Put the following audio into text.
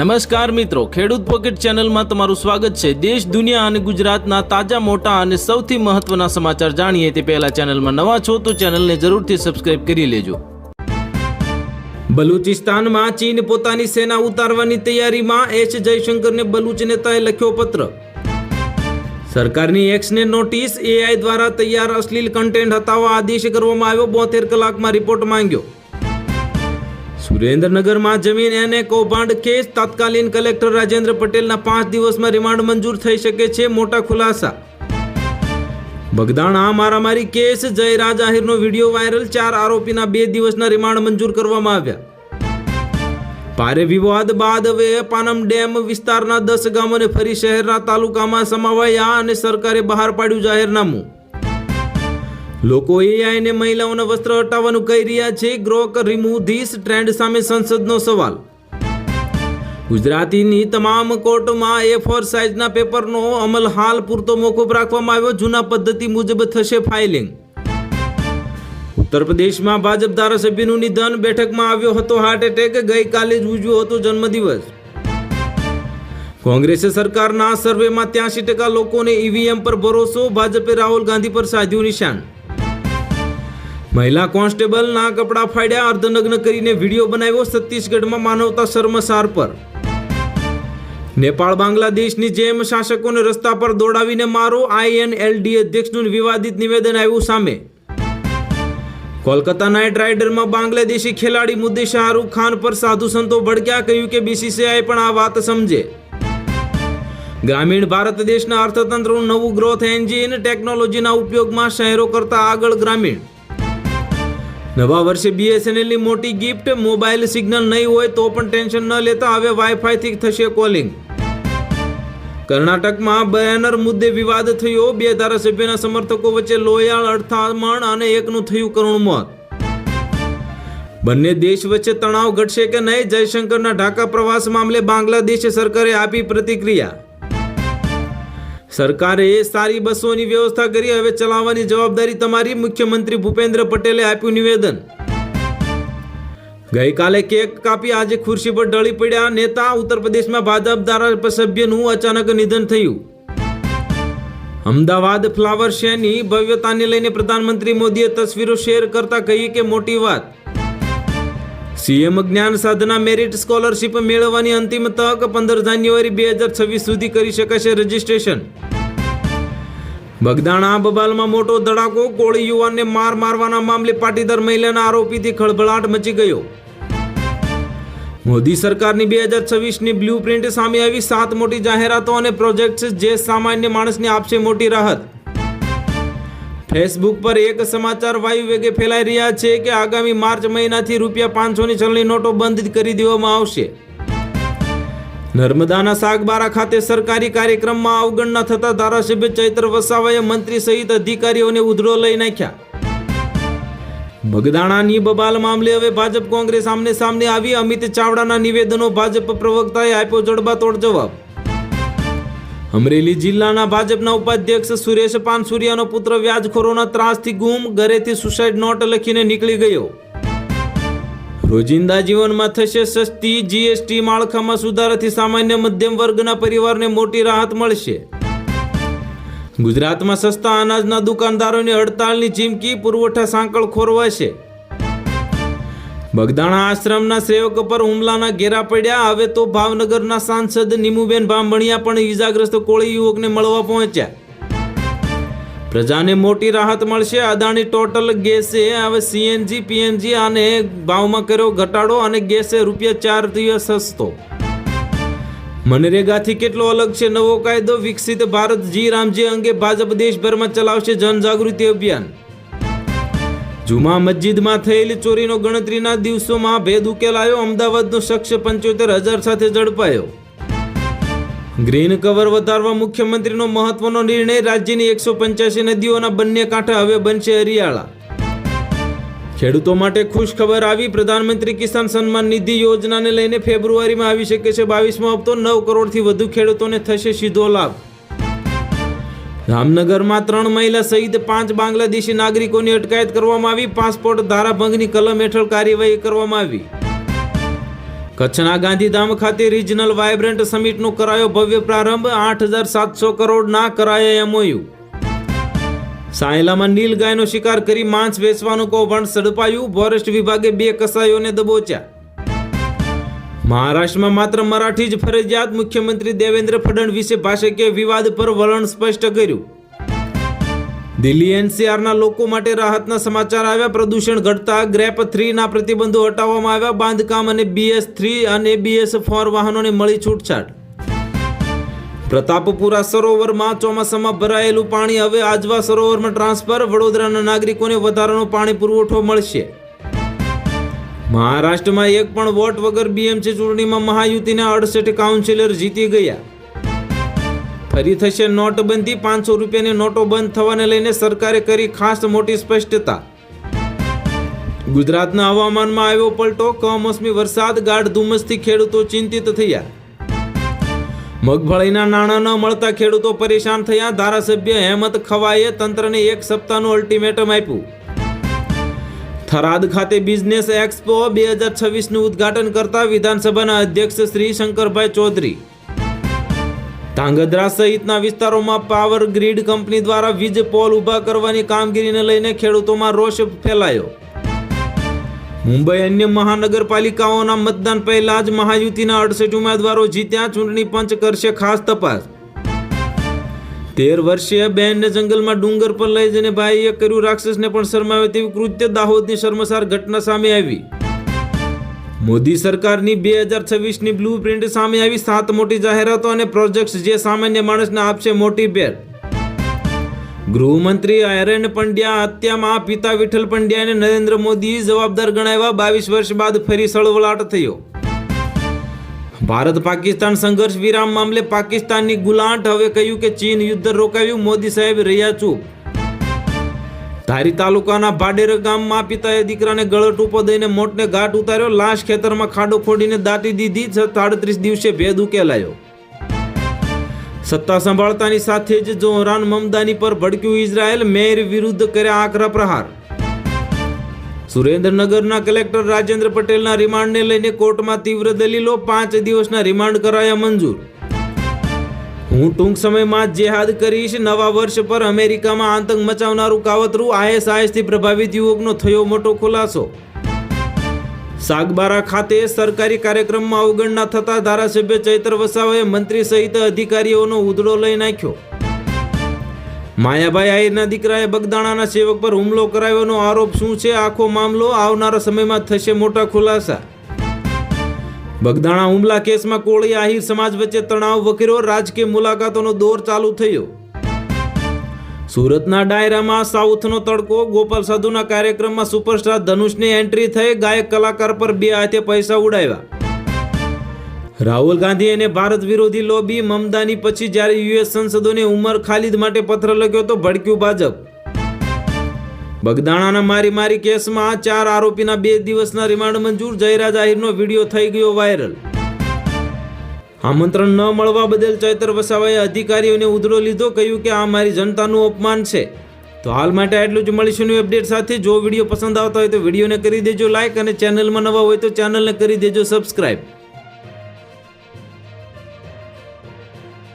નમસ્કાર મિત્રો, ખેડૂત પોકેટ ચેનલમાં તમારું સ્વાગત છે. દેશ, દુનિયા અને ગુજરાતના તાજા, મોટા અને સૌથી મહત્વના સમાચાર જાણીએ તે પહેલા ચેનલમાં નવા છો તો ચેનલને જરૂરથી સબસ્ક્રાઇબ કરી લેજો. બલુચિસ્તાનમાં ચીન પોતાની સેના ઉતારવાની તૈયારીમાં એચ જયશંકરને બલુચ નેતાએ લખ્યો પત્ર. સરકારની એક્સને નોટિસ, એઆઈ દ્વારા તૈયાર અશ્લીલ કન્ટેન્ટ હટાવવા આદેશ કરવામાં આવ્યો. બોતેર કલાકમાં રિપોર્ટ માંગ્યો. સુરેન્દ્રનગરમાં જમીન અને કૌભાંડ કેસ તત્કાલીન કલેક્ટર રાજેન્દ્ર પટેલના પાંચ દિવસમાં રિમાન્ડ મંજૂર થઈ શકે છે મોટા ખુલાસા. બગદાણા મારામારી કેસ જયરાજ આહિરનો વીડિયો વાયરલ, ચાર આરોપીના બે દિવસના રિમાન્ડ મંજૂર કરવામાં આવ્યા. ભારે વિવાદ બાદ હવે પાનમ ડેમ વિસ્તારના દસ ગામોને ફરી શહેરના તાલુકામાં સમાવાયા અને સરકારે બહાર પાડ્યું જાહેરનામું. લોકો એઆઈને મહિલાઓના વસ્ત્ર હટાવવાનું કહી રહ્યા છે ગ્રોક રિમૂવ ધીસ ટ્રેન્ડ સામે સંસદનો સવાલ. ગુજરાતીની તમામ કોર્ટમાં એ ફોર સાઇઝના પેપરનો અમલ હાલ પૂરતો મોકૂફ રાખવામાં આવ્યો. જૂના પદ્ધતિ મુજબ થશે ફાઇલિંગ ઉત્તર પ્રદેશમાં ભાજપ ધારાસભ્યનું નિધન. બેઠકમાં આવ્યો હતો હાર્ટ એટેક ગઈકાલે જ ઉજવ્યો હતો જન્મદિવસ. કોંગ્રેસે સરકારના સર્વેમાં ત્યાસી ટકા લોકોને ઈવીએમ પર ભરોસો. ભાજપે રાહુલ ગાંધી પર સાધ્યું નિશાન. મહિલા કોન્સ્ટેબલના કપડાં ફાડ્યા, અર્ધનગ્ન કરીને વીડિયો બનાવ્યો છત્તીસગઢમાં માનવતા શર્મસાર પર. નેપાળ બાંગ્લાદેશની જેમ શાસકોને રસ્તા પર દોડાવીને મારો આઈએનએલડી અધ્યક્ષનું વિવાદિત નિવેદન આવ્યું સામે. કોલકાતા નાઇટ રાઇડરમાં બાંગ્લાદેશી ખેલાડી મુદ્દે શાહરૂખ ખાન પર સાધુ સંતો ભડક્યા, કહ્યું કે બીસીસીઆઈ પણ આ વાત સમજે. ગ્રામીણ ભારત દેશના અર્થતંત્રનું નવું ગ્રોથ એન્જિન ટેકનોલોજીના ઉપયોગમાં શહેરો કરતા આગળ ગ્રામીણ. નવા વર્ષે બીએસએનએલની મોટી ગિફ્ટ મોબાઈલ સિગ્નલ નહીં હોય તો પણ ટેન્શન ન લેતા હવે વાઈફાઈથી થશે કોલિંગ કર્ણાટકમાં બેનર મુદ્દે વિવાદ થયો. બે ધારાસભ્યના સમર્થકો વચ્ચે લોયાળ, અડથામણ અને એકનું થયું કરુણ મોત. બંને દેશ વચ્ચે તણાવ ઘટશે કે નહીં? જયશંકરના ઢાકા પ્રવાસ મામલે બાંગ્લાદેશ સરકારે આપી પ્રતિક્રિયા. સરકારે સારી બસોની વ્યવસ્થા કરી, હવે ચલાવવાની જવાબદારી તમારી, મુખ્યમંત્રી ભૂપેન્દ્ર પટેલે આપ્યું નિવેદન. ગઈકાલે કેક કાપી આજે ખુરશી પર ઢળી પડ્યા નેતા, ઉત્તર પ્રદેશમાં ભાજપ ધારાસભ્યનું અચાનક નિધન થયું. અમદાવાદ ફ્લાવર શેની ભવ્યતાને લઈને પ્રધાનમંત્રી મોદીએ તસવીરો શેર કરતા કહી કે મોટી વાત. સીએમ જ્ઞાન સાધના મેરિટ સ્કોલરશિપ મેળવવાની અંતિમ તક પંદર જાન્યુઆરી બે હજાર છવ્વીસ સુધી કરી શકાશે રજીસ્ટ્રેશન. બગદાણા બબાલમાં મોટો ધડાકો, કોળી યુવાનને માર મારવાના મામલે પાટીદાર મહિલાના આરોપીથી ખળભળાટ મચી ગયો. મોદી સરકારની બે હજાર છવ્વીસની બ્લુ પ્રિન્ટ સામે આવી સાત મોટી જાહેરાતો અને પ્રોજેક્ટ્સ જે સામાન્ય માણસને આપશે મોટી રાહત. ફેસબુક પર એક સમાચાર વાયુ વેગે ફેલાઈ રહ્યા છે કે આગામી માર્ચ મહિનાથી રૂપિયા પાંચસોની ચલણી નોટો બંધ કરી દેવામાં આવશે. નર્મદાના સાગબારા ખાતે સરકારી કાર્યક્રમમાં અવગણના થતા ધારાસભ્ય ચૈત્ર વસાવાએ મંત્રી સહિત અધિકારીઓને ઉધડો લઈ નાખ્યા. બગદાણાની બબાલ મામલે હવે ભાજપ કોંગ્રેસ આમને સામને આવી અમિત ચાવડાના નિવેદનો ભાજપ પ્રવક્તાએ આપ્યો જડબાતોડ જવાબ. અમરેલી જિલ્લાના ભાજપના ઉપાધ્યક્ષ સુરેશ પાનસુરિયાનો પુત્ર વ્યાજખોરોના ત્રાસથી ગુમ, ઘરેથી સુસાઇડ નોટ લખીને નીકળી ગયો. રોજિંદા જીવનમાં થશે સસ્તી જીએસટી માળખામાં સુધારાથી સામાન્ય મધ્યમ વર્ગના પરિવારને મોટી રાહત મળશે. ગુજરાતમાં સસ્તા અનાજના દુકાનદારોની હડતાલની ચીમકી, પુરવઠા સાંકળ ખોરવાશે. બગદાણા આશ્રમના સેવક પર હુમલાના ઘેરા પડ્યા. હવે તો ભાવનગરના સાંસદ નીમુબેન ભાંભણિયા પણ ઈજાગ્રસ્ત કોળી યુવકને મળવા પહોંચ્યા. પ્રજાને મોટી રાહત મળશે. અદાણી ટોટલ ગેસે હવે સીએનજી, પીએનજી અને ભાવમાં કર્યો ઘટાડો અને ગેસે રૂપિયા ચાર દિવસ સસ્તો. મનરેગાથી કેટલો અલગ છે? નવો કાયદો વિકસિત ભારત. જી રામજી અંગે ભાજપ દેશભરમાં ચલાવશે જનજાગૃતિ અભિયાન. જુમા મસ્જિદમાં થયેલી ચોરીનો ગણતરીના દિવસોમાં ભેદ ઉકેલાયો, અમદાવાદનો શખ્સ પંચોતેર હજાર સાથે ઝડપાયો. ગ્રીન કવર વધારવા મુખ્યમંત્રીનો મહત્વનો નિર્ણય, રાજ્યની એકસો પંચ્યાસી નદીઓના બંને કાંઠા હવે બનશે હરિયાળા. ખેડૂતો માટે ખુશ ખબર આવી, પ્રધાનમંત્રી કિસાન સન્માન નિધિ યોજનાને લઈને ફેબ્રુઆરીમાં આવી શકે છે બાવીસમાં હપ્તો, નવ કરોડથી વધુ ખેડૂતોને થશે સીધો લાભ. જામનગરમાં ત્રણ મહિલા સહિત પાંચ બાંગ્લાદેશી નાગરિકોની અટકાયત કરવામાં આવી. પાસપોર્ટ ધારાભંગની કલમ હેઠળ કાર્યવાહી કરવામાં આવી. કચ્છના ગાંધીધામ ખાતે રિજનલ વાયબ્રન્ટ સમિટનો કરાયો ભવ્ય પ્રારંભ. આઠ હજાર સાતસો કરોડના કરાયા એમઓયુ. સાયલામાં નીલ ગાયનો શિકાર કરી માંસ વેચવાનું કૌભાંડ ઝડપાયું ફોરેસ્ટ વિભાગે બે કસાઈઓને દબોચ્યા. મહારાષ્ટ્રમાં માત્ર મરાઠી જ ફરજિયાત મુખ્યમંત્રી દેવેન્દ્ર ફડણવીસે ભાષાકીય વિવાદ પર વલણ સ્પષ્ટ કર્યું. દિલ્હી એનસીઆરના લોકો માટે રાહતના સમાચાર આવ્યા. પ્રદૂષણ ઘટતા ગ્રેપ થ્રીના પ્રતિબંધો હટાવવામાં આવ્યા. બાંધકામ અને બીએસ થ્રી અને બીએસ ફોર વાહનોને મળી છૂટછાટ. પ્રતાપપુરા સરોવરમાં ચોમાસામાં ભરાયેલું પાણી. હવે આજવા સરોવરમાં ટ્રાન્સફર. વડોદરાના નાગરિકોને વધારાનો પાણી પુરવઠો મળશે. મહારાષ્ટ્રમાં એક પણ વોટ વગર બીએમસી ચૂંટણીમાં મહાયુતિના અડસઠ કાઉન્સિલર જીતી ગયા. ફરી થશે નોટબંધી, પાંચસો રૂપિયાની નોટો બંધ થવાને લઈને સરકારે કરી ખાસ મોટી સ્પષ્ટતા. ગુજરાતના હવામાનમાં આવ્યો પલટો, કમોસમી વરસાદ, ગાઢ ધુમ્મસથી ખેડૂતો ચિંતિત થયા. મગફળીના નાણાં ન મળતા ખેડૂતો પરેશાન થયા. ધારાસભ્ય હેમત ખવાએ તંત્રને એક સપ્તાહનું અલ્ટિમેટમ આપ્યું. થરાદ ખાતે બિઝનેસ એક્સપો બે હજાર છવ્વીસનું ઉદ્ઘાટન કરતા વિધાનસભાના અધ્યક્ષ શ્રી શંકરભાઈ ચૌધરી. ધાંગધ્રા સહિતના વિસ્તારોમાં પાવર ગ્રીડ કંપની દ્વારા વીજ પોલ ઊભા કરવાની કામગીરીને લઈને ખેડૂતોમાં રોષ ફેલાયો. મુંબઈ અન્ય મહાનગરપાલિકાઓના મતદાન પહેલા જ મહાયુતિના અડસઠ ઉમેદવારો જીત્યા, ચૂંટણી પંચ કરશે ખાસ તપાસ. તેર વર્ષીય બહેનને જંગલમાં ડુંગર પર લઈ જઈને ભાઈએ કર્યું રાક્ષસને પણ શરમાવે તેવી કૃત્ય દાહોદની શર્મસાર ઘટના સામે આવી. મોદી સરકારની બે હજાર છવ્વીસની બ્લુ પ્રિન્ટ સામે આવી સાત મોટી જાહેરાતો અને પ્રોજેક્ટ્સ જે સામાન્ય માણસને આપશે મોટી ભેટ. ગૃહમંત્રી આયરન પંડ્યા હત્યામાં પિતા વિઠ્ઠલ પંડ્યાને નરેન્દ્ર મોદી જવાબદાર ગણાવ્યા બાવીસ વર્ષ બાદ ફરી સળવળાટ થયો. ભારત પાકિસ્તાન સંઘર્ષ વિરામ મામલે પાકિસ્તાનની ગુલાંટ હવે કહ્યું કે ચીન યુદ્ધ રોકાવ્યું, મોદી સાહેબ રહ્યા છું. ધારી તાલુકાના ભાડેર ગામમાં પિતાએ દીકરાને ગળો ટૂંપો દઈને મોટને ઘાટ ઉતાર્યો, લાશ ખેતરમાં ખાડો ખોડીને દાટી દીધી સાડત્રીસ દિવસે ભેદ ઉકેલાયો. સત્તા સંભાળતાની સાથે જ જોહરાન મમદાની પર ભડક્યું ઇઝરાયેલ મેર વિરુદ્ધ કર્યા આકરા પ્રહાર. સુરેન્દ્રનગરના કલેક્ટર રાજેન્દ્ર પટેલના રિમાન્ડને લઈને કોર્ટમાં તીવ્ર દલીલો, પાંચ દિવસના રિમાન્ડ કરાયા મંજૂર. હું ટૂંક સમયમાં જેહાદ કરીશ. નવા વર્ષ પર અમેરિકામાં આતંક મચાવનારું કાવતરું આઈએસઆઈએસથી પ્રભાવિત યુવકનો થયો મોટો ખુલાસો. સાગબારા ખાતે સરકારી કાર્યક્રમમાં અવગણના થતા ધારાસભ્ય ચૈત્ર વસાવાએ મંત્રી સહિત અધિકારીઓનો ઉધડો લઈ નાખ્યો. માયાભાઈ આહિરના દીકરાએ બગદાણાના સેવક પર હુમલો કરાવ્યોનો આરોપ શું છે? આખો મામલો આવનારા સમયમાં થશે મોટા ખુલાસા. બગદાણા હુમલા કેસમાં કોળી આહિર સમાજ વચ્ચે તણાવ વકર્યો રાજકીય મુલાકાતોનો દોર ચાલુ થયો. સુરતના ડાયરામાં સાઉથનો તડકો, ગોપાલ સાધુના કાર્યક્રમમાં સુપરસ્ટાર ધનુષની એન્ટ્રી થઈ, ગાયક કલાકાર પર બે હાથે પૈસા ઉડાવ્યા. રાહુલ ગાંધી અને ભારત વિરોધી લોબી મમદાની પછી જ્યારે યુએસ સંસદોને ઉમર ખાલિદ માટે પત્ર લખ્યો તો ભડક્યું ભાજપ. બગદાણાના મારી મારી કેસમાં ચાર આરોપીના બે દિવસના રિમાન્ડ મંજૂર. જયરાજ આહિરનો વીડિયો થઈ ગયો વાયરલ. આમંત્રણ ન મળવા બદલ ચૈતર વસાવાએ અધિકારીઓને ઉધરો લીધો, કહ્યું કે આ મારી જનતાનું અપમાન છે. તો હાલ માટે આટલું જ મળીશું ન્યુ અપડેટ સાથે. જો વીડિયો પસંદ આવતા હોય તો વિડીયોને કરી દેજો લાઇક અને ચેનલમાં નવા હોય તો ચેનલને કરી દેજો સબસ્ક્રાઈબ